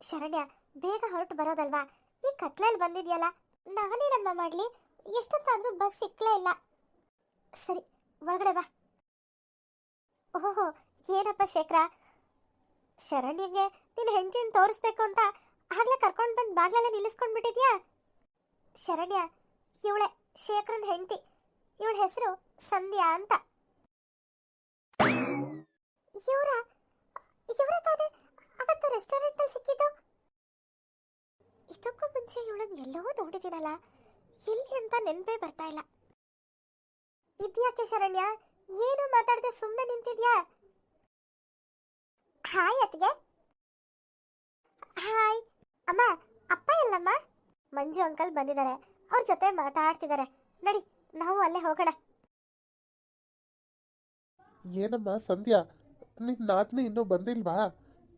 ಶರಣ್ಯ, ಬೇಗ ಹೊರಟು ಬರೋದಲ್ವಾ? ಈ ಕತ್ಲಲ್ಲಿ ಬಂದಿದ್ಯಲ್ಲ ನಾನೇನಮ್ಮ ಮಾಡ್ಲಿ. ಎಷ್ಟೊತ್ತಾದ್ರೂ ಬಸ್ ಸಿಕ್ಕಲೇ ಇಲ್ಲ. ಸರಿ, ಒಳಗಡೆ ಬಾ. ಓಹೋ, ಏನಪ್ಪ ಶೇಖರ? ಶರಣ್ಯಂಗೆ ನಿನ್ನ ಹೆಂಡತಿನ ತೋರಿಸ್ಬೇಕು ಅಂತ ಆಗ್ಲೇ ಕರ್ಕೊಂಡು ಬಂದು ಬಾಗ್ಲೆಲ್ಲ ನಿಲ್ಲಿಸ್ಕೊಂಡು ಬಿಟ್ಟಿದ್ಯಾ ಶರಣ್ಯ, ಇವಳೆ ಶೇಖರನ್ ಹೆಂಡತಿ. ಇವಳ ಹೆಸರು ಸಂಧ್ಯಾ ಅಂತ ಇವರ ಇವರ ತಾನೇ ಅವತ್ತು ರೆಸ್ಟೋರೆಂಟ್ ಅಲ್ಲಿ ಸಿಕ್ಕಿದ್ದು ಇದಕ್ಕೂ ಮುಂಚೆ ಎಲ್ಲವೂ ನೋಡಿದ್ದೀನಲ್ಲ ಎಲ್ಲಿ ಅಂತ ನೆನಪೇ ಬರ್ತಾ ಇಲ್ಲ. ಇದ್ಯಾಕೆ ಶರಣ್ಯ? ಏನು ಮಾತಾಡದೆ ಸುಮ್ಮನೆ ನಿಂತಿದ್ಯಾ? ಹಾಯ್ ಅತ್ತಿಗೆ. ಹಾಯ್. ಅಮ್ಮ, ಅಪ್ಪ ಇಲ್ಲಮ್ಮ ಮಂಜು ಅಂಕಲ್ ಬಂದಿದ್ದಾರೆ. ಅವ್ರ ಜೊತೆ ಮಾತಾಡ್ತಿದ್ದಾರೆ. ನಡಿ, ನಾವು ಅಲ್ಲೇ ಹೋಗೋಣ. ಏನಮ್ಮ ಸಂಧ್ಯಾ? ನಿನ್ನ ನಾದ್ನಿ ಇನ್ನೂ ಬಂದಿಲ್ವಾ?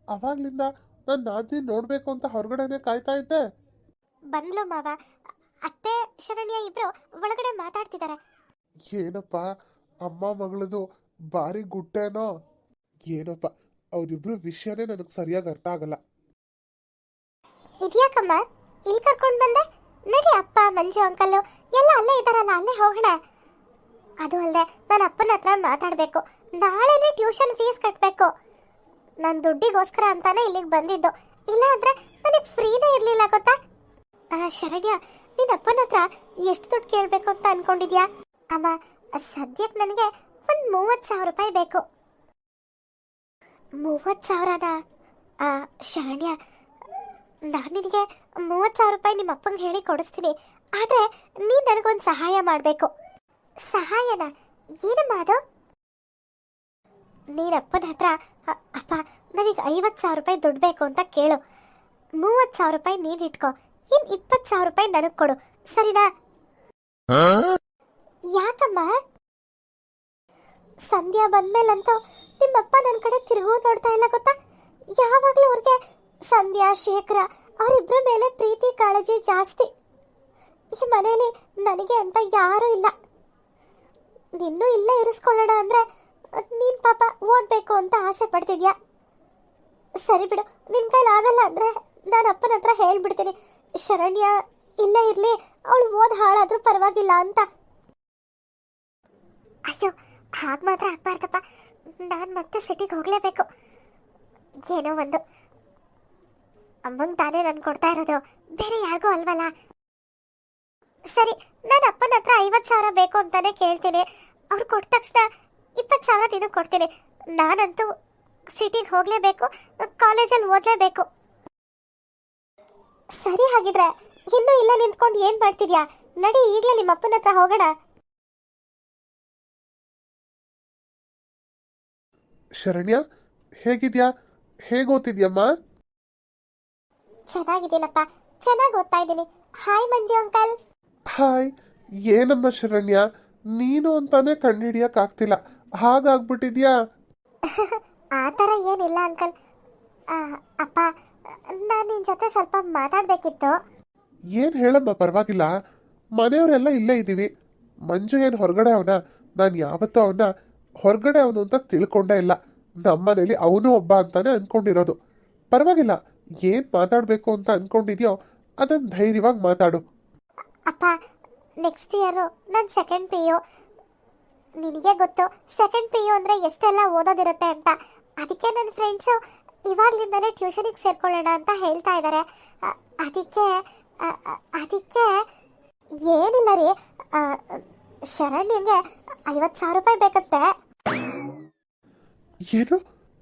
ಅವಾಗ್ಲಿಂದ ನನ್ನ ನಾದ್ನಿ ನೋಡಬೇಕು ಅಂತ ಹೊರಗಡೆನೆ ಕಾಯ್ತಾ ಇದ್ದೆ. ಬಂದ್ಲು ಮಾವ. ಅತ್ತೆ ಶರಣ್ಯ ಇಬ್ರು ಒಳಗಡೆ ಮಾತಾಡ್ತಿದ್ದಾರೆ. ಏನಪ್ಪ ಅಮ್ಮ ಮಗಳದು ಭಾರಿ ಗುಟ್ಟೇನೋ? ಏನಪ್ಪ ಅವರಿಬ್ರು ವಿಷಯನೇ ನನಗೆ ಸರಿಯಾಗಿ ಅರ್ಥ ಆಗಲ್ಲ. ಇದ್ಯಾಕಮ್ಮ? ಇಲ್ಲಿ ಕರ್ಕೊಂಡು ಬಂದೆ? ನಡಿ ಅಪ್ಪ ಮಂಜು ಅಂಕಲ್ಲು ಎಲ್ಲ ಅಲ್ಲೇ ಇದಾರಲ್ಲ ಅಲ್ಲೇ ಹೋಗೋಣ. ಅದು ಅಲ್ಲದೆ ನನ್ನ ಅಪ್ಪನ ಹತ್ರ ಮಾತಾಡಬೇಕು. ನಾಳೆನೇ ಟ್ಯೂಷನ್ ಫೀಸ್ ಕಟ್ಟಬೇಕು ನನ್ನ ದುಡ್ಡಿಗೋಸ್ಕರ ಅಂತಾನೆ ಇಲ್ಲಿಗೆ ಬಂದಿದ್ದು. ಇಲ್ಲ ಅಂದ್ರೆ ನನಗೆ ಫ್ರೀನೇ ಇರಲಿಲ್ಲ ಗೊತ್ತಾ? ಆ, ಶರಣ್ಯ ನಿನ್ನ ಅಪ್ಪನ ಹತ್ರ ಎಷ್ಟು ದುಡ್ಡು ಕೇಳಬೇಕು ಅಂತ ಅನ್ಕೊಂಡಿದ್ಯಾ? ಅಮ್ಮ ಸದ್ಯಕ್ಕೆ ನನಗೆ ಒಂದು ಮೂವತ್ತು ಸಾವಿರ ರೂಪಾಯಿ ಬೇಕು. ಮೂವತ್ತು ಸಾವಿರನ ಶರಣ್ಯ ನಾನು ನಿನಗೆ ಮೂವತ್ತು ಸಾವಿರ ರೂಪಾಯಿ ನಿಮ್ಮ ಅಪ್ಪಂಗೆ ಹೇಳಿ ಕೊಡಿಸ್ತೀನಿ. ಆದರೆ ನೀನು ನನಗೊಂದು ಸಹಾಯ ಮಾಡಬೇಕು. ಸಹಾಯನ? ಏನಮ್ಮ ಅದು? ನೀನು ಅಪ್ಪನ ಹತ್ರ ಅಪ್ಪ ನನಗೆ ಐವತ್ತು ಸಾವಿರ ರೂಪಾಯಿ ದುಡ್ಡು ಬೇಕು ಅಂತ ಕೇಳು. ಮೂವತ್ತು ಸಾವಿರ ರೂಪಾಯಿ ನೀನು ಇಟ್ಕೋ. ಇನ್ನು ಇಪ್ಪತ್ತು ಸಾವಿರ ರೂಪಾಯಿ ನನಗೆ ಕೊಡು. ಸರಿನಾ? ಯಾಕಮ್ಮ? ಸಂಧ್ಯಾ ಬಂದ್ಮೇಲಂತೂ ನಿಮ್ಮಪ್ಪ ನನ್ನ ಕಡೆ ತಿರುಗೋ ನೋಡ್ತಾ ಇಲ್ಲ ಗೊತ್ತಾ? ಯಾವಾಗಲೂ ಅವ್ರಿಗೆ ಸಂಧ್ಯಾ ಶೇಖರ ಅವರಿಬ್ಬರ ಮೇಲೆ ಪ್ರೀತಿ ಕಾಳಜಿ ಜಾಸ್ತಿ. ಈ ಮನೆಯಲ್ಲಿ ನನಗೆ ಅಂತ ಯಾರೂ ಇಲ್ಲ. ನಿನ್ನೂ ಇಲ್ಲೇ ಇರಿಸ್ಕೊಳ್ಳೋಣ ಅಂದ್ರೆ ನೀನ್ ಪಾಪ ಓದ್ಬೇಕು ಅಂತ ಆಸೆ ಪಡ್ತಿದ್ಯಾ? ಸರಿ ಬಿಡು ನಿನ್ ಕೈಲಿ ಆಗಲ್ಲ ಅಂದ್ರೆ ನಾನು ಅಪ್ಪನ ಹತ್ರ ಹೇಳ್ಬಿಡ್ತೀನಿ. ಶರಣ್ಯ, ಇಲ್ಲ ಇರ್ಲಿ, ಅವಳು ಓದ್ ಹಾಳಾದ್ರೂ ಪರವಾಗಿಲ್ಲ ಅಂತ. ಅಯ್ಯೋ, ಹಾಗೆ ಮಾತ್ರ ಆಗ್ಬಾರ್ದಪ್ಪ. ನಾನು ಮತ್ತೆ ಸಿಟಿಗೆ ಹೋಗ್ಲೇಬೇಕು. ಏನೋ ಒಂದು. ಅಮ್ಮಂಗೆ ತಾನೇ ನಾನು ಕೊಡ್ತಾ ಇರೋದು. ಬೇರೆ ಯಾರಿಗೂ ಅಲ್ವಲ್ಲ? ಸರಿ, ನಾನು ಅಪ್ಪನ ಹತ್ರ ಐವತ್ತು ಸಾವಿರ ಬೇಕು ಅಂತಾನೆ ಕೇಳ್ತೀನಿ. ಅವ್ರು ಕೊಟ್ಟ ತಕ್ಷಣ ಇಪ್ಪತ್ತು ಸಾವಿರ ನೀನು ಕೊಡ್ತೀನಿ. ನಾನಂತೂ ಸಿಟಿಗೆ ಹೋಗಲೇಬೇಕು, ಕಾಲೇಜಲ್ಲಿ ಓದಲೇಬೇಕು. ಸರಿ ಹಾಗಿದ್ರೆ ಇನ್ನೂ ಇಲ್ಲ ನಿಂತ್ಕೊಂಡು ಏನು ಮಾಡ್ತಿದ್ಯಾ? ನಡಿ ಈಗಲೇ ನಿಮ್ಮ ಅಪ್ಪನ ಹತ್ರ ಹೋಗೋಣ. ಶರಣ್ಯ ಹೇಗಿದ್ಯಾ? ಹೇಗೆ ಓದ್ತಿದ್ಯಮ್ಮ? ಚೆನ್ನಾಗಿದ್ದೀನಪ್ಪ. ಚೆನ್ನಾಗಿ ಓದ್ತಾ ಇದ್ದೀನಿ. ಹಾಯ್ ಮಂಜು ಅಂಕಲ್. ಹಾಯ್ ಏನಮ್ಮ ಶರಣ್ಯ? ನೀನು ಅಂತಾನೆ ಕಂಡುಹಿಡಿಯಕ್ಕಾಗ್ತಿಲ್ಲ ಹಾಗಾಗ್ಬಿಟ್ಟಿದ್ಯಾ? ಆ ಥರ ಏನಿಲ್ಲ ಅಂಕಲ್. ಆ, ಅಪ್ಪ ನಾನು ನಿನ್ನ ಜೊತೆ ಸ್ವಲ್ಪ ಮಾತಾಡಬೇಕಿತ್ತು. ಏನು ಹೇಳಮ್ಮ ಪರವಾಗಿಲ್ಲ. ಮನೆಯವರೆಲ್ಲ ಇಲ್ಲೇ ಇದ್ದೀವಿ. ಮಂಜು ಏನು ಹೊರಗಡೆ ಅವನ? ನಾನು ಯಾವತ್ತೂ ಅವನ ಹೊರಗಡೆ ಅವನು ಅಂತ ತಿಳ್ಕೊಂಡೇ ಇಲ್ಲ. ನಮ್ಮನೇಲಿ ಅವನು ಒಬ್ಬ ಅಂತಾನೆ ಅನ್ಕೊಂಡಿರೋದು. ಪರವಾಗಿಲ್ಲ ಏನು ಮಾತಾಡಬೇಕು ಅಂತ ಅನ್ಕೊಂಡಿದ್ಯೋ ಅದನ್ನು ಧೈರ್ಯವಾಗಿ ಮಾತಾಡು. ಅಪ್ಪ ನೆಕ್ಸ್ಟ್ ಇಯರ್ ನಾನು ಸೆಕೆಂಡ್ ಪಿ ಯು ನಿನಗೆ ಗೊತ್ತು ಸೆಕೆಂಡ್ ಪಿ ಯು ಅಂದರೆ ಎಷ್ಟೆಲ್ಲ ಓದೋದಿರುತ್ತೆ ಅಂತ. ಅದಕ್ಕೆ ನನ್ನ ಫ್ರೆಂಡ್ಸು ಇವಾಗಲಿಂದಲೇ ಟ್ಯೂಷನಿಗೆ ಸೇರ್ಕೊಳ್ಳೋಣ ಅಂತ ಹೇಳ್ತಾ ಇದ್ದಾರೆ ಅದಕ್ಕೆ ಅದಕ್ಕೆ ಏನಿಲ್ಲ ರೀ. ಶರಣಿಗೆ ಶರಣ್ಯಂಗೆ ಐವತ್ತು ಸಾವಿರ ರೂಪಾಯಿ ಬೇಕಂತೆ ಏನು?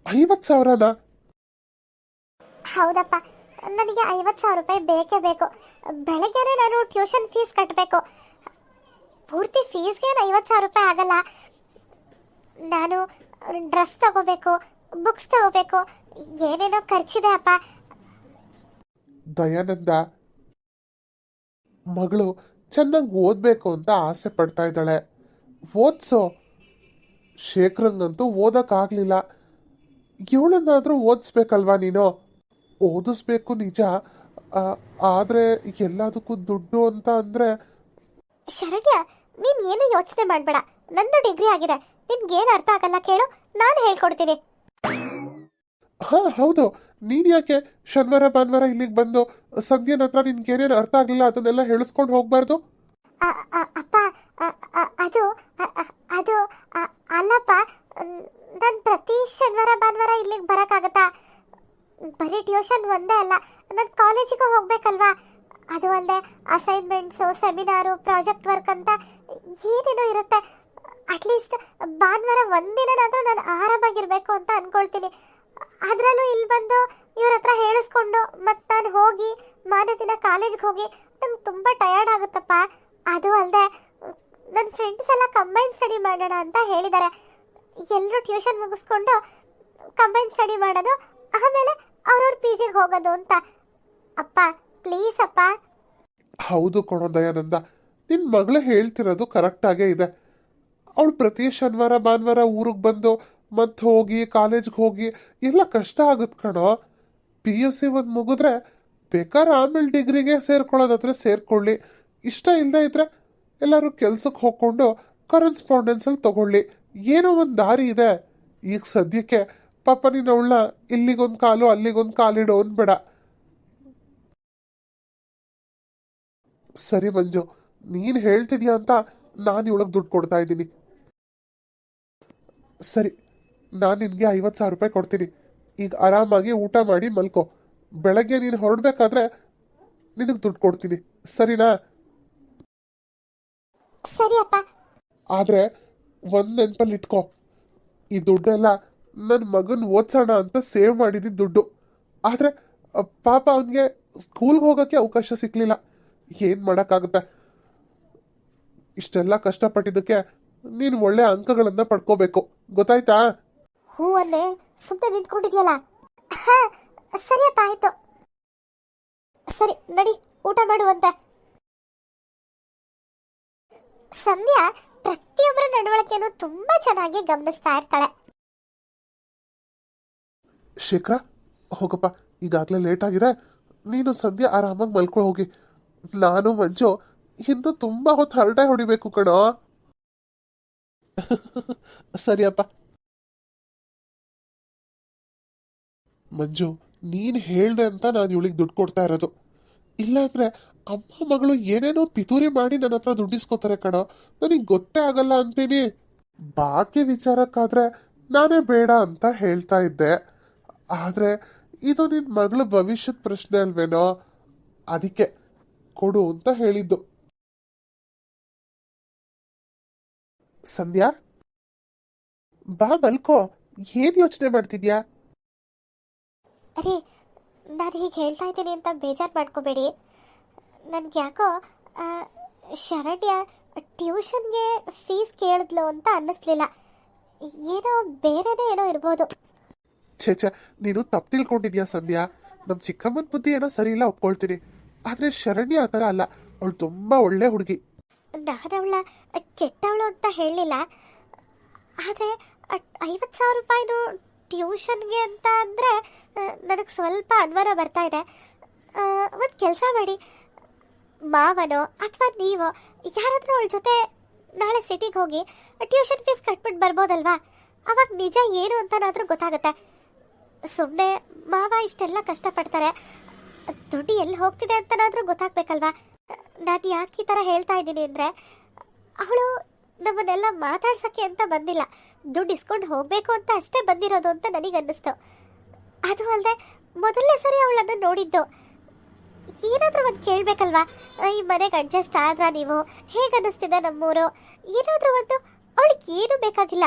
ಐವತ್ತು ಸಾವಿರನಾ? ಹೌದಪ್ಪ. ನನಗೆ ಐವತ್ತು ಸಾವಿರ ರೂಪಾಯಿ ಬೇಕೇ ಬೇಕು. ಬೆಳಗ್ಗೆನೆ ನಾನು ಟ್ಯೂಷನ್ ಫೀಸ್ ಕಟ್ಟಬೇಕು ಪೂರ್ತಿ ಫೀಸ್ಗೆ ಐವತ್ತು ಸಾವಿರ ರೂಪಾಯಿ ಆಗಲ್ಲ. ನಾನು ಡ್ರೆಸ್ ತಗೋಬೇಕು ಬುಕ್ಸ್ ತಗೋಬೇಕು ಏನೇನೋ ಖರ್ಚಿದೆ ಅಪ್ಪ ದಯಾನಂದ ಮಗಳು ಚೆನ್ನಾಗಿ ಓದಬೇಕು ಅಂತ ಆಸೆ ಪಡ್ತಾ ಇದ್ದಾಳೆ. ಓದ್ಸೋ ಶೇಖರಂಗಂತೂ ಓದೋಕ್ಕಾಗಲಿಲ್ಲ. ಇವಳನ್ನಾದ್ರೂ ಓದಿಸ್ಬೇಕಲ್ವಾ ನೀನು? ಓದಿಸ್ಬೇಕು ನಿಜ. ಆದರೆ ಎಲ್ಲದಕ್ಕೂ ದುಡ್ಡು ಅಂತ ಅಂದ್ರೆ ಶರಣ್ಯ ನೀನು ಏನು ಯೋಚನೆ ಮಾಡಬೇಡ. ನಂದು ಡಿಗ್ರಿ ಆಗಿದೆ. ನಿನ್ಗೇನು ಅರ್ಥ ಆಗಲ್ಲ ಕೇಳು. ನಾನು ಹೇಳ್ಕೊಡ್ತೀನಿ. ಹಾ, ಹೌದು. ನೀನ್ ಯಾಕೆ ಶನಿವಾರ, ಭಾನುವಾರ ಇಲ್ಲಿಗೆ ಬಂದು ಸಂಧ್ಯನ ಹತ್ರ ನಿನ್ಗೆ ಏನೇನು ಅರ್ಥ ಆಗಲಿಲ್ಲ ಅದನ್ನೆಲ್ಲ ಹೇಳಿಸ್ಕೊಂಡು ಹೋಗ್ಬಾರ್ದು? ಅಪ್ಪ ಅದು ಅದು ಅಲ್ಲಪ್ಪ, ನಾನು ಪ್ರತಿ ಶನಿವಾರ, ಭಾನುವಾರ ಇಲ್ಲಿಗೆ ಬರೋಕ್ಕಾಗತ್ತಾ? ಬರೀ ಟ್ಯೂಷನ್ ಒಂದೇ ಅಲ್ಲ, ನಾನು ಕಾಲೇಜಿಗೂ ಹೋಗ್ಬೇಕಲ್ವಾ? ಅದು ಅಲ್ಲದೆ ಅಸೈನ್ಮೆಂಟ್ಸು, ಸೆಮಿನಾರು, ಪ್ರಾಜೆಕ್ಟ್ ವರ್ಕ್ ಅಂತ ಏನೇನೋ ಇರುತ್ತೆ. ಅಟ್ಲೀಸ್ಟ್ ಭಾನುವಾರ ಒಂದಿನನಾದರೂ ನಾನು ಆರಾಮಾಗಿರಬೇಕು ಅಂತ ಅನ್ಕೊಳ್ತೀನಿ. ಅದರಲ್ಲೂ ಇಲ್ಲಿ ಬಂದು ಇವ್ರ ಹತ್ರ ಹೇಳಿಸ್ಕೊಂಡು ಮತ್ತು ನಾನು ಹೋಗಿ ಮಾರನೇ ದಿನ ಕಾಲೇಜ್ಗೆ ಹೋಗಿ ನಂಗೆ ತುಂಬ ಟಯರ್ಡ್ ಆಗುತ್ತಪ್ಪ. ಅದು ಅಲ್ಲದೆ ನನ್ನ ಫ್ರೆಂಡ್ಸ್ ಎಲ್ಲ ಕಂಬೈನ್ ಸ್ಟಡಿ ಮಾಡೋಣ ಅಂತ ಹೇಳಿದ್ದಾರೆ ಎಲ್ಲರೂ ಟ್ಯೂಷನ್ ಮುಗಿಸ್ಕೊಂಡು ಕಂಬೈನ್ ಸ್ಟಡಿ ಮಾಡೋದು, ಆಮೇಲೆ ಅವ್ರವ್ರ ಪಿ ಜಿಗೆ ಹೋಗೋದು ಅಂತ. ಅಪ್ಪ ಪ್ಲೀಸ್ ಅಪ್ಪ. ಹೌದು ಕಣೋ ದಯಾನಂದ ನಿನ್ನ ಮಗಳು ಹೇಳ್ತಿರೋದು ಕರೆಕ್ಟಾಗೇ ಇದೆ. ಅವಳು ಪ್ರತಿ ಶನಿವಾರ, ಭಾನುವಾರ ಊರಿಗೆ ಬಂದು ಮತ್ತೆ ಹೋಗಿ ಕಾಲೇಜ್ಗೆ ಹೋಗಿ, ಎಲ್ಲ ಕಷ್ಟ ಆಗುತ್ತೆ ಕಣೋ. ಪಿ ಯು ಸಿ ಒಂದು ಮುಗಿದ್ರೆ ಬೇಕಾದ್ರೆ ಆಮೇಲೆ ಡಿಗ್ರಿಗೆ ಸೇರ್ಕೊಳ್ಳೋದಾದ್ರೆ ಸೇರ್ಕೊಳ್ಳಿ. ಇಷ್ಟ ಇಲ್ಲದೆ ಇದ್ರೆ ಎಲ್ಲರೂ ಕೆಲ್ಸಕ್ಕೆ ಹೋಗ್ಕೊಂಡು ಕರೆನ್ಸ್ಪಾಂಡೆನ್ಸಲ್ಲಿ ತಗೊಳ್ಳಿ. ಏನೋ ಒಂದು ದಾರಿ ಇದೆ. ಈಗ ಸದ್ಯಕ್ಕೆ ಪಾಪ ನೀನು ಅವಳನ್ನ ಇಲ್ಲಿಗೊಂದು ಕಾಲು ಅಲ್ಲಿಗೊಂದು ಕಾಲಿಡು ಅನ್ಬೇಡ ಸರಿ ಮಂಜು, ನೀನು ಹೇಳ್ತಿದ್ಯಾ ಅಂತ ನಾನು ಇವಳಗೆ ದುಡ್ಡು ಕೊಡ್ತಾ ಇದ್ದೀನಿ. ಸರಿ. ನಾನು ನಿನಗೆ ಐವತ್ತು ಸಾವಿರ ರೂಪಾಯಿ ಕೊಡ್ತೀನಿ. ಈಗ ಆರಾಮಾಗಿ ಊಟ ಮಾಡಿ ಮಲ್ಕೋ. ಬೆಳಗ್ಗೆ ನೀನು ಹೊರಡ್ಬೇಕಾದ್ರೆ ನಿನಗೆ ದುಡ್ಡು ಕೊಡ್ತೀನಿ. ಸರಿನಾ? ಸರಿ ಅಪ್ಪ. ಆದರೆ ಒಂದು ನೆನಪಲ್ಲಿ ಇಟ್ಕೋ. ಈ ದುಡ್ಡೆಲ್ಲ ನನ್ನ ಮಗನ ಓದ್ಸೋಣ ಅಂತ ಸೇವ್ ಮಾಡಿದ್ದ ದುಡ್ಡು. ಆದರೆ ಪಾಪ ಅವನಿಗೆ ಸ್ಕೂಲ್ಗೆ ಹೋಗೋಕ್ಕೆ ಅವಕಾಶ ಸಿಕ್ಕಲಿಲ್ಲ ಏನು ಮಾಡೋಕ್ಕಾಗುತ್ತೆ? ಇಷ್ಟೆಲ್ಲ ಕಷ್ಟಪಟ್ಟಿದ್ದಕ್ಕೆ ನೀನು ಒಳ್ಳೆ ಅಂಕಗಳನ್ನು ಪಡ್ಕೋಬೇಕು. ಗೊತ್ತಾಯ್ತಾ? ಹೂ ಅಲ್ಲೇ ಸುಮ್ಮನೆ ನಿಂತ್ಕೊಂಡಿದ್ಯಲ್ಲ ಸರಿಯಪ್ಪ, ಆಯ್ತು. ಸರಿ, ನಡಿ, ಊಟ ಮಾಡುವಂತೆ. ಸಂಧ್ಯಾ ಪ್ರತಿಯೊಬ್ಬರ ನಡವಳಿಕೆಯನ್ನು ತುಂಬಾ ಚೆನ್ನಾಗಿ ಗಮನಿಸ್ತಾ ಇರ್ತಾಳೆ. ಶೇಖರ, ಹೋಗಪ್ಪ, ಈಗಾಗಲೇ ಲೇಟ್ ಆಗಿದೆ. ನೀನು ಸಂಧ್ಯಾ ಆರಾಮಾಗಿ ಮಲ್ಕೊಂಡು ಹೋಗಿ. ನಾನು, ಮಂಜು, ಇನ್ನು ತುಂಬಾ ಹೊತ್ತು ಹರಟೆ ಹೊಡಿಬೇಕು ಕಣೋ. ಸರಿಯಪ್ಪ. ಮಂಜು, ನೀನು ಹೇಳ್ದೆ ಅಂತ ನಾನು ಇವಳಿಗೆ ದುಡ್ಡು ಕೊಡ್ತಾ ಇರೋದು. ಇಲ್ಲಾಂದ್ರೆ ಅಮ್ಮ, ಮಗಳು ಏನೇನೋ ಪಿತೂರಿ ಮಾಡಿ ನನ್ನ ಹತ್ರ ದುಡ್ಡಿಸ್ಕೋತಾರೆ ಕಣೋ. ನನಗೆ ಗೊತ್ತೇ ಆಗಲ್ಲ ಅಂತೀನಿ. ಬಾಕಿ ವಿಚಾರಕ್ಕಾದ್ರೆ ನಾನೇ ಬೇಡ ಅಂತ ಹೇಳ್ತಾ ಇದ್ದೆ. ಆದರೆ ಇದು ನಿನ್ನ ಮಗಳ ಭವಿಷ್ಯದ ಪ್ರಶ್ನೆ ಅಲ್ವೇನೋ? ಅದಕ್ಕೆ ಕೊಡು ಅಂತ ಹೇಳಿದ್ದು. ಸಂಧ್ಯಾ? ಬಾ ಮಲ್ಕೋ. ಏನ್ ಯೋಚನೆ ಮಾಡ್ತಿದ್ಯಾ? ಅರೇ ನಾನು ಹೀಗೆ ಹೇಳ್ತಾ ಇದ್ದೀನಿ ಅಂತ ಬೇಜಾರು ಮಾಡ್ಕೋಬೇಡಿ. ನನಗೆ ಯಾಕೋ ಶರಣ್ಯ ಟ್ಯೂಷನ್ಗೆ ಫೀಸ್ ಕೇಳಿದ್ಲು ಅಂತ ಅನ್ನಿಸ್ಲಿಲ್ಲ. ಏನೋ ಬೇರೆನೇ ಏನೋ ಇರ್ಬೋದು. ಛೇ ಛೇ ನೀನು ತಪ್ಪು ತಿಳ್ಕೊಂಡಿದ್ಯಾ ಸಂಧ್ಯಾ ನಮ್ಮ ಚಿಕ್ಕಮ್ಮನ ಬುದ್ಧಿ ಏನೋ ಸರಿ ಇಲ್ಲ ಒಪ್ಕೊಳ್ತೀನಿ. ಆದರೆ ಶರಣ್ಯ ಆ ಥರ ಅಲ್ಲ. ಅವಳು ತುಂಬ ಒಳ್ಳೆ ಹುಡುಗಿ. ನಾನು ಅವಳ ಕೆಟ್ಟವಳು ಅಂತ ಹೇಳಲಿಲ್ಲ. ಆದರೆ ಐವತ್ತು ಸಾವಿರ ರೂಪಾಯಿನು ಟ್ಯೂಷನ್ಗೆ ಅಂತ ಅಂದರೆ ನನಗೆ ಸ್ವಲ್ಪ ಅನುಮಾನ ಬರ್ತಾ ಇದೆ. ಒಂದು ಕೆಲಸ ಮಾಡಿ. ಮಾವನೋ ಅಥವಾ ನೀವೋ, ಯಾರಾದರೂ ಅವಳ ಜೊತೆ ನಾಳೆ ಸಿಟಿಗೆ ಹೋಗಿ ಟ್ಯೂಷನ್ ಫೀಸ್ ಕಟ್ಬಿಟ್ಟು ಬರ್ಬೋದಲ್ವಾ? ಅವಾಗ ನಿಜ ಏನು ಅಂತನಾದರೂ ಗೊತ್ತಾಗುತ್ತೆ. ಸುಮ್ಮನೆ ಮಾವ ಇಷ್ಟೆಲ್ಲ ಕಷ್ಟಪಡ್ತಾರೆ. ದುಡ್ಡು ಎಲ್ಲಿ ಹೋಗ್ತಿದೆ ಅಂತನಾದರೂ ಗೊತ್ತಾಗ್ಬೇಕಲ್ವಾ? ನಾನು ಯಾಕೆ ಈ ಥರ ಹೇಳ್ತಾ ಇದ್ದೀನಿ ಅಂದರೆ, ಅವಳು ನಮ್ಮನ್ನೆಲ್ಲ ಮಾತಾಡ್ಸೋಕ್ಕೆ ಅಂತ ಬಂದಿಲ್ಲ. ದುಡ್ಡು ಇಸ್ಕೊಂಡು ಹೋಗಬೇಕು ಅಂತ ಅಷ್ಟೇ ಬಂದಿರೋದು ಅಂತ ನನಗೆ ಅನ್ನಿಸ್ತು ಅದು ಅಲ್ಲದೆ ಮೊದಲನೇ ಸರಿ ಅವಳನ್ನು ನೋಡಿದ್ದು. ಏನಾದರೂ ಒಂದು ಕೇಳಬೇಕಲ್ವಾ? ಈ ಮನೆಗೆ ಅಡ್ಜಸ್ಟ್ ಆದ್ರ ನೀವು? ಹೇಗೆ ಅನ್ನಿಸ್ತಿದೆ ನಮ್ಮೂರು? ಏನಾದರೂ ಒಂದು ಅವಳಿಗೆ ಏನೂ ಬೇಕಾಗಿಲ್ಲ.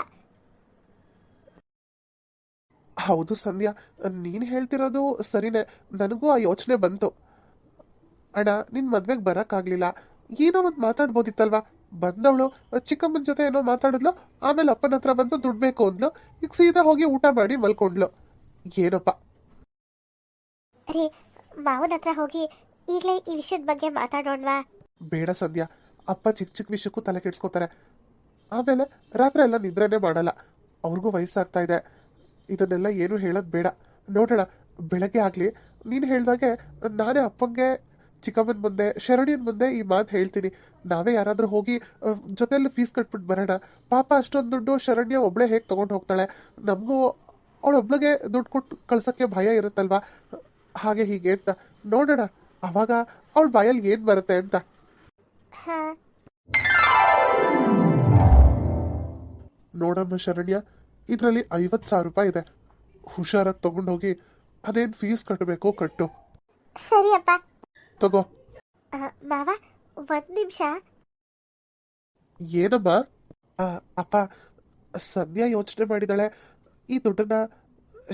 ಹೌದು ಸಂಧ್ಯಾ, ನೀನು ಹೇಳ್ತಿರೋದು ಸರಿನೇ. ನನಗೂ ಆ ಯೋಚನೆ ಬಂತು. ಅಣ್ಣ ನಿನ್ನ ಮದ್ವೆಗೆ ಬರೋಕ್ಕಾಗಲಿಲ್ಲ. ಏನೋ ಒಂದು ಮಾತಾಡ್ಬೋದಿತ್ತಲ್ವಾ? ಬಂದವಳು ಚಿಕ್ಕಮ್ಮನ ಜೊತೆ ಏನೋ ಮಾತಾಡಿದ್ಲು ಆಮೇಲೆ ಅಪ್ಪನ ಹತ್ರ ಬಂದು ದುಡ್ಡು ಬೇಕು ಅಂದ್ಲು. ಈಗ ಸೀದಾ ಹೋಗಿ ಊಟ ಮಾಡಿ ಮಲ್ಕೊಂಡ್ಲು. ಏನಪ್ಪ? ರೀ ಮಾವನ ಹತ್ರ ಹೋಗಿ ಈಗಲೇ ಈ ವಿಷಯದ ಬಗ್ಗೆ ಮಾತಾಡೋಣವಾ? ಬೇಡ ಸದ್ಯ ಅಪ್ಪ ಚಿಕ್ಕ ಚಿಕ್ಕ ವಿಷಯಕ್ಕೂ ತಲೆ ಕೆಡ್ಸ್ಕೊತಾರೆ. ಆಮೇಲೆ ರಾತ್ರಿ ಎಲ್ಲ ನಿದ್ರೆನೇ ಮಾಡಲ್ಲ. ಅವ್ರಿಗೂ ವಯಸ್ಸಾಗ್ತಾ ಇದೆ. ಇದನ್ನೆಲ್ಲ ಏನು ಹೇಳೋದು ಬೇಡ. ನೋಡೋಣ ಬೆಳಗ್ಗೆ ಆಗಲಿ ನೀನು ಹೇಳ್ದಾಗೆ ನಾನೇ ಅಪ್ಪಂಗೆ ಚಿಕ್ಕಮ್ಮನ ಮುಂದೆ ಶರಣಿಯನ್ ಮುಂದೆ ಈ ಮಾತು ಹೇಳ್ತೀನಿ. ನಾವೇ ಯಾರಾದರೂ ಹೋಗಿ ಜೊತೆಯಲ್ಲಿ ಫೀಸ್ ಕಟ್ಬಿಟ್ಟು ಬರೋಣ. ಪಾಪ ಅಷ್ಟೊಂದು ದುಡ್ಡು ಶರಣ್ಯ ಒಬ್ಳೆ ಹೇಗೆ ತೊಗೊಂಡು ಹೋಗ್ತಾಳೆ? ನಮಗೂ ಅವಳೊಬ್ಳಿಗೆ ದುಡ್ಡು ಕೊಟ್ಟು ಕಳ್ಸೋಕ್ಕೆ ಭಯ ಇರುತ್ತಲ್ವಾ? ಹಾಗೆ ಹೀಗೆ ಅಂತ. ನೋಡೋಣ ಅವಾಗ ಅವಳ ಬಾಯಲ್ಲಿ ಏನು ಬರುತ್ತೆ ಅಂತ. ನೋಡಮ್ಮ ಶರಣ್ಯ ಇದರಲ್ಲಿ ಐವತ್ತು ಸಾವಿರ ರೂಪಾಯಿ ಇದೆ. ಹುಷಾರಾಗಿ ತಗೊಂಡೋಗಿ ಅದೇನು ಫೀಸ್ ಕಟ್ಟಬೇಕೋ ಕಟ್ಟು. ಸರಿಯಪ್ಪ. ತಗೋ. ಮಾವ ಒಂದು ನಿಮಿಷ. ಏನಮ್ಮ ಅಪ್ಪ ಸದ್ಯ ಯೋಚನೆ ಮಾಡಿದಾಳೆ. ಈ ದುಡ್ಡನ್ನ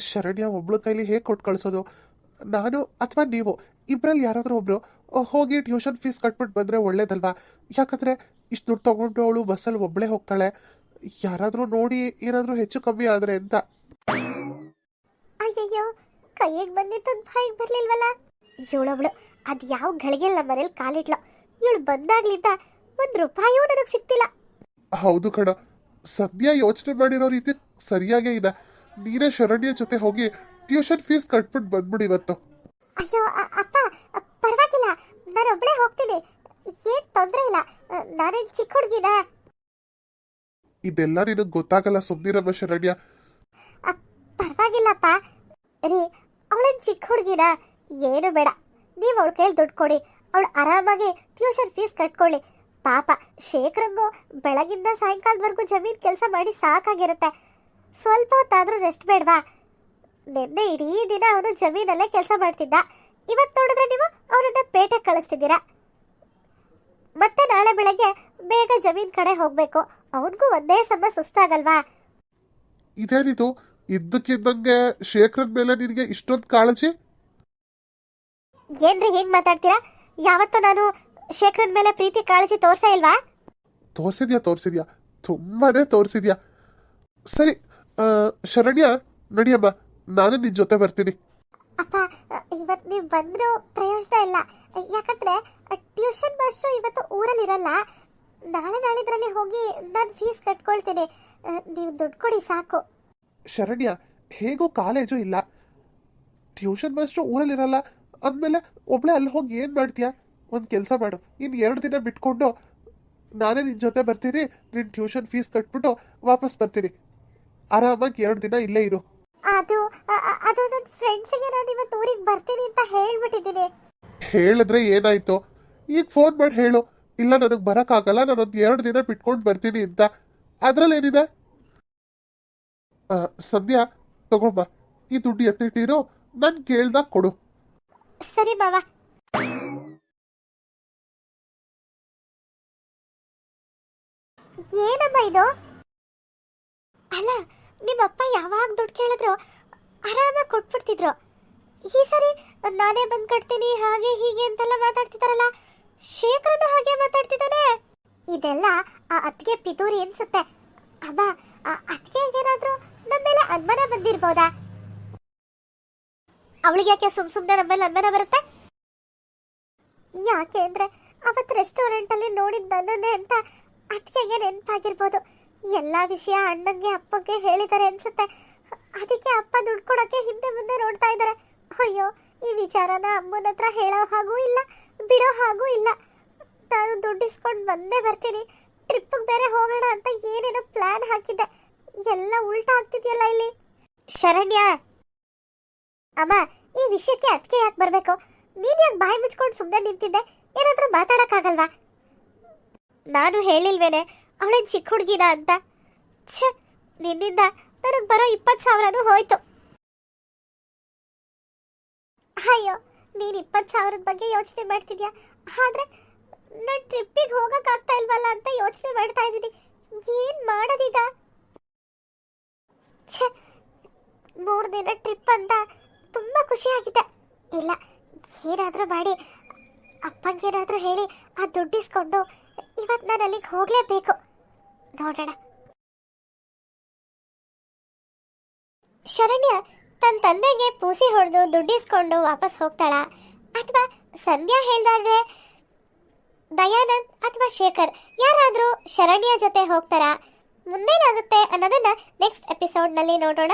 ಶರಣ್ಯ ಒಬ್ಳ ಕೈಲಿ ಹೇಗೆ ಕೊಟ್ಟು ಕಳಿಸೋದು? ನಾನು ಅಥವಾ ನೀವು ಇಬ್ಬರಲ್ಲಿ ಯಾರಾದರೂ ಒಬ್ರು ಹೋಗಿ ಟ್ಯೂಷನ್ ಫೀಸ್ ಕಟ್ಬಿಟ್ಟು ಬಂದರೆ ಒಳ್ಳೇದಲ್ವಾ? ಯಾಕಂದರೆ ಇಷ್ಟು ದುಡ್ಡು ತಗೊಂಡು ಅವಳು ಬಸ್ಸಲ್ಲಿ ಒಬ್ಬಳೇ ಹೋಗ್ತಾಳೆ. ಯಾರಾದರೂ ನೋಡಿ ಏನಾದರೂ ಹೆಚ್ಚು ಕಮ್ಮಿ ಆದರೆ ಅಂತ. ಅಯ್ಯಯ್ಯೋ ಕೈಗೆ ಬಂದಿತ್ತು ಬಾಯಿಗೆ ಬರ್ಲಿಲ್ವಲ್ಲ? ಇವಳೊಬ್ಳು ಅದು ಯಾವ ಗಳಿಗೆ ನಮ್ಮ ಮನೇಲಿ ಕಾಲಿಟ್ಲ ಇವಳು ಬಂದಾಗ್ಲಿದ್ದ ಒಂದು ರೂಪಾಯಿಯೂ ನನಗೆ ಸಿಕ್ತಿಲ್ಲ ಹೌದು ಕಣ. ಸದ್ಯ ಯೋಚನೆ ಮಾಡಿರೋ ರೀತಿ ಸರಿಯಾಗೇ ಇದೆ. ನೀನೇ ಶರಣ್ಯ ಜೊತೆ ಹೋಗಿ ಟ್ಯೂಷನ್ ಫೀಸ್ ಕಟ್ಬಿಟ್ಟು ಬಂದ್ಬಿಡು ಇವತ್ತು. ಅಯ್ಯೋ ಅ- ಅಪ್ಪ ಅ- ಪರವಾಗಿಲ್ಲ. ನಾನು ಒಬ್ಬಳೇ ಹೋಗ್ತೀನಿ. ಏನ್ ತೊಂದ್ರೆ ಇಲ್ಲ. ಅ, ನಾನೇನ್ ಚಿಕ್ಕ ಹುಡುಗಿನ. ಇದೆಲ್ಲ ನಿನಗೆ ಗೊತ್ತಾಗಲ್ಲ ಸುಮ್ಮನಿರಮ್ಮ ಶರಣ್ಯ. ಪರವಾಗಿಲ್ಲಪ್ಪ. ರೀ ಅವಳೇನ್ ಚಿಕ್ಕ ಹುಡುಗಿನ? ಏನು ಬೇಡ. ನೀವು ಅವಳ ಕೈಲಿ ದುಡ್ಡು ಕೊಡಿ. ಅವಳು ಆರಾಮಾಗಿ ಟ್ಯೂಷನ್ ಫೀಸ್ ಕಟ್ಕೊಳ್ಳಿ. ಪಾಪ, ಶೇಖರಂಗು ಬೆಳಗಿಂದ ಸಾಯಂಕಾಲದವರೆಗೂ ಜಮೀನ್ ಕೆಲಸ ಮಾಡಿ ಸಾಕಾಗಿರುತ್ತೆ. ಸ್ವಲ್ಪ ಹೊತ್ತಾದರೂ ರೆಸ್ಟ್ ಬೇಡವಾ? ನಿನ್ನೆ ಇಡೀ ದಿನ ಅವನು ಜಮೀನಲ್ಲೇ ಕೆಲಸ ಮಾಡ್ತಿದ್ದ. ಇವತ್ತು ನೋಡಿದ್ರೆ ನೀವು ಅವನನ್ನ ಪೇಟೆಗೆ ಕಳಿಸ್ತಿದ್ದೀರಾ? ಮತ್ತೆ ನಾಳೆ ಬೆಳಗ್ಗೆ ಬೇಗ ಜಮೀನ್ ಕಡೆ ಹೋಗ್ಬೇಕು. ಅವನಿಗೂ ಒಂದೇ ಸಮ ಸುಸ್ತಾಗಲ್ವಾ? ಇದೇನಿದು? ಇದ್ದಕ್ಕಿದ್ದಂಗೆ ಶೇಖರದ ಮೇಲೆ ನಿನಗೆ ಇಷ್ಟೊಂದು ಕಾಳಜಿ? ಏನ್ರಿ ಹೇಗ್ ಮಾತಾಡ್ತೀರಾ? ಯಾವತ್ತೂ ನಾನು ಶೇಖರನ್ ಮೇಲೆ ಪ್ರೀತಿ ಕಾಳಜಿ ತೋರ್ಸೇ ಇಲ್ವಾ? ತೋರ್ಸಿದ್ಯಾ ತೋರ್ಸಿದ್ಯಾ? ತುಂಬಾನೇ ತೋರ್ಸಿದ್ಯಾ. ಸರಿ ಆ, ಶರಣ್ಯ ನಡಿಯಮ್ಮ ನಾನು ನಿನ್ ಜೊತೆ ಬರ್ತೀನಿ. ಅಪ್ಪ ಇವತ್ತು ನೀವು ಬಂದರೂ ಪ್ರಯೋಜನ ಇಲ್ಲ. ಯಾಕಂದ್ರೆ ಟ್ಯೂಷನ್ ಮಾಸ್ಟ್ರು ಇವತ್ತು ಊರಲ್ಲಿರಲ್ಲ ನಾಳೆ ನಾಳಿದ್ರಲ್ಲಿ ಹೋಗಿ ನಾನು ಫೀಸ್ ಕಟ್ಕೊಳ್ತೀನಿ. ನೀವು ದುಡ್ಡು ಕೊಡಿ ಸಾಕು. ಶರಣ್ಯ ಹೇಗೂ ಕಾಲೇಜು ಇಲ್ಲ. ಟ್ಯೂಷನ್ ಮಾಸ್ಟ್ರು ಊರಲ್ಲಿರಲ್ಲ. ಅಂದಮೇಲೆ ಒಬ್ಳೆ ಅಲ್ಲಿ ಹೋಗಿ ಏನು ಮಾಡ್ತೀಯಾ? ಒಂದು ಕೆಲಸ ಮಾಡು. ಇನ್ನು ಎರಡು ದಿನ ಬಿಟ್ಕೊಂಡು ನಾನೇ ನಿನ್ನ ಜೊತೆ ಬರ್ತೀನಿ ನಿನ್ನ ಟ್ಯೂಷನ್ ಫೀಸ್ ಕಟ್ಬಿಟ್ಟು ವಾಪಸ್ ಬರ್ತೀನಿ. ಆರಾಮಾಗಿ ಎರಡು ದಿನ ಇಲ್ಲೇ ಇರು. ಅದು ಅದು ನನ್ನ ಫ್ರೆಂಡ್ಸಿಗೆ ನಾನು ಇವತ್ತು ಊರಿಗೆ ಬರ್ತೀನಿ ಅಂತ ಹೇಳ್ಬಿಟ್ಟಿದ್ದೀನಿ. ಹೇಳಿದ್ರೆ ಏನಾಯ್ತು? ಈಗ ಫೋನ್ ಮಾಡಿ ಹೇಳು. ಇಲ್ಲ ನನಗೆ ಬರೋಕ್ಕಾಗಲ್ಲ ನಾನೊಂದು ಎರಡು ದಿನ ಬಿಟ್ಕೊಂಡು ಬರ್ತೀನಿ ಅಂತ. ಅದರಲ್ಲಿ ಏನಿದೆ? ಸದ್ಯ ತಗೊಂಬ ಈ ದುಡ್ಡು ಎತ್ತಿಟ್ಟಿರೋ ನಾನು ಕೇಳ್ದಾಗ ಕೊಡು. ಸರಿ ಬಾಬಾ ಏನಮ್ಮ ಇದು? ಅಲ್ಲ ನಿಮ್ಮಪ್ಪ ಯಾವಾಗ ದುಡ್ಡು ಕೇಳಿದ್ರು ಆರಾಮಾಗಿ ಕೊಟ್ಬಿಡ್ತಿದ್ರು. ಈ ಸರಿ ನಾನೇ ಬಂದು ಕಟ್ತೀನಿ, ಹಾಗೆ ಹೀಗೆ ಅಂತೆಲ್ಲ ಮಾತಾಡ್ತಿದಾರಲ್ಲ. ಶೇಖರನು ಹಾಗೆ ಮಾತಾಡ್ತಿದ್ದಾನೆ ಇದೆಲ್ಲ ಆ ಅತ್ತಿಗೆ ಪಿತೂರಿ ಅನ್ಸುತ್ತೆ. ಅಮ್ಮ, ಆ ಅತ್ತಿಗೆಗೇನಾದ್ರೂ ನಮ್ಮ ಮೇಲೆ ಅನುಮಾನ ಬಂದಿರ್ಬೋದಾ? ಅವಳಿಗೆ ಯಾಕೆ ಸುಮ್ ಸುಮ್ಮನೆ ನಮ್ಮಲ್ಲಿ ಅನುಮಾನ ಬರುತ್ತೆ? ಯಾಕೆ ಅಂದ್ರೆ ಅವತ್ತು ರೆಸ್ಟೋರೆಂಟ್ ಅಲ್ಲಿ ನೋಡಿದ್ ನನ್ನನ್ನೇ ಅಂತ ಅದಕ್ಕೆ ನೆನಪಾಗಿರ್ಬೋದು. ಎಲ್ಲಾ ವಿಷಯ ಅಣ್ಣಂಗೆ, ಅಪ್ಪಗೆ ಹೇಳಿದ್ದಾರೆ ಅನ್ಸುತ್ತೆ. ಅದಕ್ಕೆ ಅಪ್ಪ ದುಡ್ಡು ಕೊಡಕ್ಕೆ ಹಿಂದೆ ಮುಂದೆ ನೋಡ್ತಾ ಇದ್ದಾರೆ. ಅಯ್ಯೋ, ಈ ವಿಚಾರನ ಅಮ್ಮನ ಹತ್ರ ಹೇಳೋ ಹಾಗೂ ಇಲ್ಲ, ಬಿಡೋ ಹಾಗೂ ಇಲ್ಲ. ನಾನು ದುಡ್ಡು ಇಸ್ಕೊಂಡು ಬಂದೇ ಬರ್ತೀನಿ. ಟ್ರಿಪ್ಪಿಗೆ ಬೇರೆ ಹೋಗೋಣ ಅಂತ ಏನೇನೋ ಪ್ಲಾನ್ ಹಾಕಿದ್ದೆ. ಎಲ್ಲ ಉಲ್ಟಾ ಆಗ್ತಿದೆಯಲ್ಲ ಇಲ್ಲಿ? ಶರಣ್ಯ ಅಮ್ಮ, ಈ ವಿಷಯಕ್ಕೆ ಅದಕ್ಕೆ ಯಾಕೆ ಬರಬೇಕು? ನೀನ್ ಯಾಕೆ ಬಾಯಿ ಮುಚ್ಕೊಂಡು ಸುಮ್ಮನೆ ನಿಂತಿದ್ದೆ? ಏನಾದ್ರೂ ಮಾತಾಡಕ್ಕಾಗಲ್ವಾ? ನಾನು ಹೇಳಿಲ್ವೇನೆ, ಅವಳೇನ್ ಚಿಕ್ಕ ಹುಡುಗಿನ ಅಂತ? ಛೆ, ನಿನ್ನಿಂದ ನನಗೆ ಬರೋ ಇಪ್ಪತ್ತು ಸಾವಿರನೂ ಹೋಯ್ತು. ಅಯ್ಯೋ, ನೀನ್ ಇಪ್ಪತ್ತು ಸಾವಿರದ ಬಗ್ಗೆ ಯೋಚನೆ ಮಾಡ್ತಿದ್ಯಾ? ಆದ್ರೆ ನಾನು ಟ್ರಿಪ್ಪಿಗೆ ಹೋಗೋಕ್ಕಾಗ್ತಾ ಇಲ್ವಲ್ಲ ಅಂತ ಯೋಚನೆ ಮಾಡ್ತಾ ಇದ್ದೀನಿ. ಏನ್ ಮಾಡೋದೀಗ? ಛೇ, ಮೂರು ದಿನ ಟ್ರಿಪ್ ಅಂತ ತುಂಬ ಖುಷಿಯಾಗಿದೆ ಇಲ್ಲ, ಏನಾದರೂ ಮಾಡಿ ಅಪ್ಪಂಗೇನಾದರೂ ಹೇಳಿ, ಆ ದುಡ್ಡಿಸ್ಕೊಂಡು ಇವತ್ತು ನಾನು ಅಲ್ಲಿಗೆ ಹೋಗಲೇಬೇಕು. ನೋಡೋಣ. ಶರಣ್ಯ ತನ್ನ ತಂದೆಗೆ ಪೂಸಿ ಹೊಡೆದು ದುಡ್ಡಿಸ್ಕೊಂಡು ವಾಪಸ್ ಹೋಗ್ತಾಳ. ಅಥವಾ ಸಂಧ್ಯಾ ಹೇಳ್ದಾಗೆ, ದಯಾನಂದ್ ಅಥವಾ ಶೇಖರ್ ಯಾರಾದರೂ ಶರಣ್ಯ ಜೊತೆ ಹೋಗ್ತಾರಾ? ಮುಂದೇನಾಗುತ್ತೆ ಅನ್ನೋದನ್ನ ನೆಕ್ಸ್ಟ್ ಎಪಿಸೋಡ್ನಲ್ಲಿ ನೋಡೋಣ.